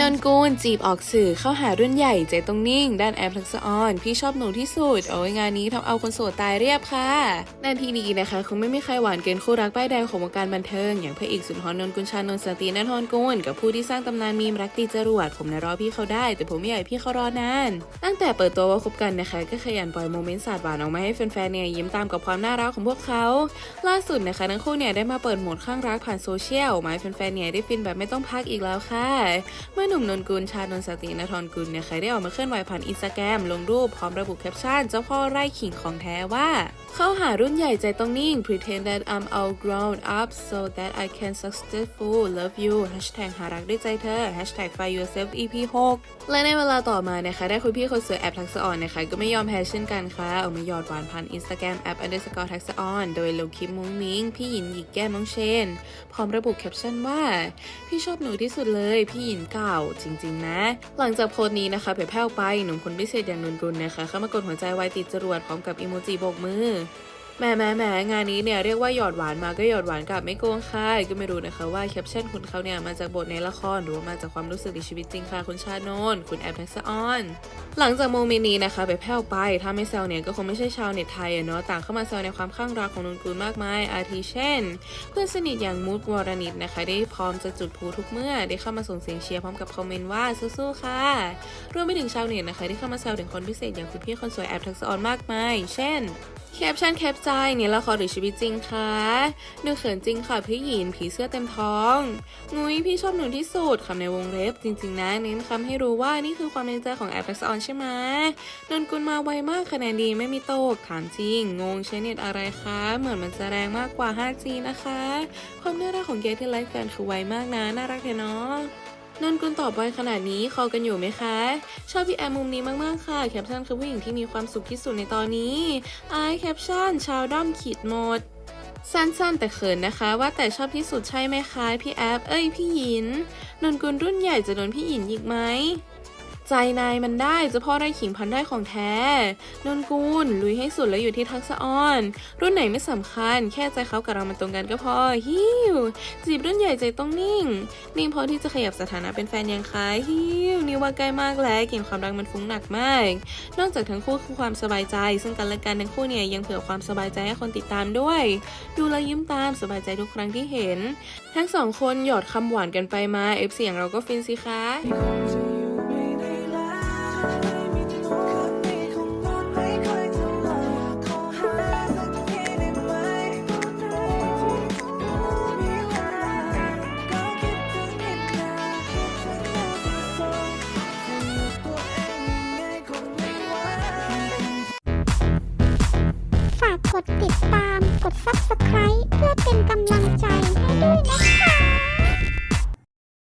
นนกูลจีบออกสื่อเข้าหารุ่นใหญ่ใจตรงนิ่ง ด้านแอปทักษะออน พี่ชอบหนูที่สุดโอ้ยงานนี้ทำเอาคนโสดตายเรียบค่ะนาทีนี้นะคะ คงไม่มีใครหวานเกินคู่รักป้ายแดงของวงการบันเทิง อย่างพระเอกสุดฮอตนนกุลชานนสตินันทนกุลกับผู้ที่สร้างตำนานมีมรักตีจรวดผมนะรอพี่เขาได้ แต่ผมไม่อยากให้พี่เขารอนาน ตั้งแต่เปิดตัวว่าคบกันนะคะ ก็ขยันปล่อยโมเมนต์สาดหวานออกมาให้แฟนๆเนี่ยยิ้มตามกับความน่ารักของพวกเขาล่าสุดนะคะทั้งคู่เนี่ยได้มาเปิดโหมดข้างรักผ่านโซเชียลมาให้แฟนๆเนี่ยได้ฟินแบบไม่ต้องพักอีกแล้วค่ะเมื่อหนุ่มนนกุลชานนสตินทรกุลเนี่ยเคยได้ออกมาเคลื่อนไหวผ่านอินสตาแกรมลงรูปพร้อมระบุแคปชั่นเจ้าพ่อไร่ขิงของแท้ว่า เข้าหารุ่นใหญ่ใจต้องนิ่ง pretend that I'm all grown up so that I can successful love you hashtag หารักด้วยใจเธอ hashtag find yourself EP 6และในเวลาต่อมานะคะได้คุณพี่คนสวยแอปทักษะออนนะคะก็ไม่ยอมแพ้เช่นกันค่ะออกมาหยอดหวานผ่านอินสตาแกรมแอป underscore ทักษะออนโดยลงคลิปมุ้งมิ้งพี่หยินหยิกแก้มน้องเชน พร้อมระบุแคปชั่นว่า พี่ชอบหนูที่สุดเลย พี่หยินเก่าวจริง ๆ นะ หลังจากโพสต์นี้นะคะเผยแพร่ไปหนุ่มคนพิเศษอย่างนนกุลนะคะเข้ามากดหัวใจไวติดจรวดพร้อมกับอิโมจิโบกมือ แหม่แหม่แหม่งานนี้เนี่ยเรียกว่าหยอดหวานมาก็หยอดหวานกลับไม่โกงค่ะก็ไม่รู้นะคะว่าแคปชั่นคุณเขาเนี่ยมาจากบทในละครหรือว่ามาจากความรู้สึกในชีวิตจริงค่ะคุณชาโนนคุณแอปทักษออน หลังจากโมเมนต์นี้นะคะไปแพร่ออกไป ถ้าไม่แซวเนี่ยก็คงไม่ใช่ชาวเน็ตไทยอะเนาะต่างเข้ามาแซวในความข้างรักของนนกุลมากมายอาทิเช่น เพื่อนสนิทอย่างมูดวรณิตนะคะ ได้พร้อมจะจุดพลุทุกเมื่อได้เข้ามาส่งเสียงเชียร์พร้อมกับคอมเมนต์ว่าสู้ๆค่ะรวมไปถึงชาวเน็ตนะคะที่เข้ามาแซวถึงคนพิเศษอย่างคุณพี่คนสวยแอปทักษออนมากมาย เช่นแคปชั่นแคปใจเนี่ยละครหรือชีวิตจริงคะดูเขินจริงค่ะพี่หยินผีเสื้อเต็มท้อง งุ้ยพี่ชอบหนูที่สุดคำในวงเล็บจริงๆนะเน้นคำให้รู้ว่านี่คือความในใจของแอปทักษะออนใช่ไหมนนกุลมาไวมากคะแนนดีไม่มีตกถามจริง งงใช้เน็ตอะไรคะ เหมือนมันจะแรงมากกว่า 5G นะคะ ความน่ารักของเกที่ไลฟ์แฟนคือไวมากนะน่ารักแท้เนาะ นนกุลตอบไวขนาดนี้คอกันอยู่ไหมคะ ชอบพี่แอมมุมนี้มากๆค่ะ แคปชั่นคือผู้หญิงที่มีความสุขที่สุดในตอนนี้ไอแคปชั่นชาวด้อมขีดหมด สั้นๆแต่เขินนะคะ ว่าแต่ชอบที่สุดใช่ไหมคะ พี่แอฟเอ้ยพี่หยินนนกุลรุ่นใหญ่จะโดนพี่หยินยิกไหม ใจนายมันได้เจะพ่อได้ขิงพันได้ของแท้ นนกุลลุยให้สุดแล้วอยู่ที่ทักษะออน รุ่นไหนไม่สำคัญ แค่ใจเขากับเรามันตรงกันก็พอ ฮิว จีบรุ่นใหญ่ใจต้องนิ่ง นิ่งพอที่จะขยับสถานะเป็นแฟนยังคะฮิวนี่ว่าใกล้มากแล้วกลิ่นความรักมันฟุ้งหนักมาก นอกจากทั้งคู่คือความสบายใจ ซึ่งกันและกันทั้งคู่เนี่ยยังเผื่อความสบายใจให้คนติดตามด้วย ดูแลยิ้มตามสบายใจทุกครั้งที่เห็น ทั้งสองคนหยอดคำหวานกันไปมาเอฟเสียงเราก็ฟินสิคะ subscribe